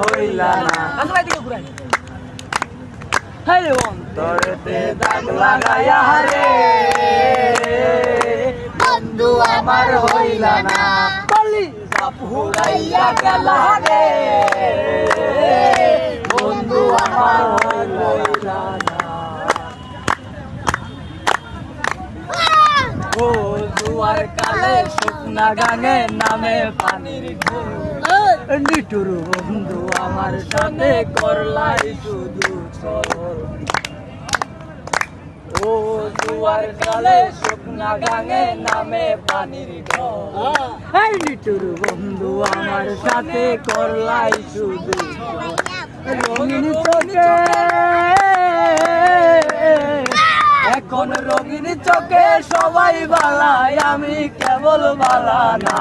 হইলা না। হায় অন্তরেতে দাগ লাগাইয়া রে বন্ধু আমার হইলা না। বলি ফুরাইয়া গেলা রে বন্ধু আমার হইলা না। ও দুয়ার কালে শুকনা গাঙে নামে পানির ঢেউ নিটুর বন্ধু আমার সাথে করলাই শুধু ও দুয়ার কালে শুকনা গাঙে নামে পানির এই নিটুর বন্ধু আমার সাথে করলাই শুধু রঙিন চোখে এখন রঙিন চোখে সবাই বালাই আমি কেবল বালা না।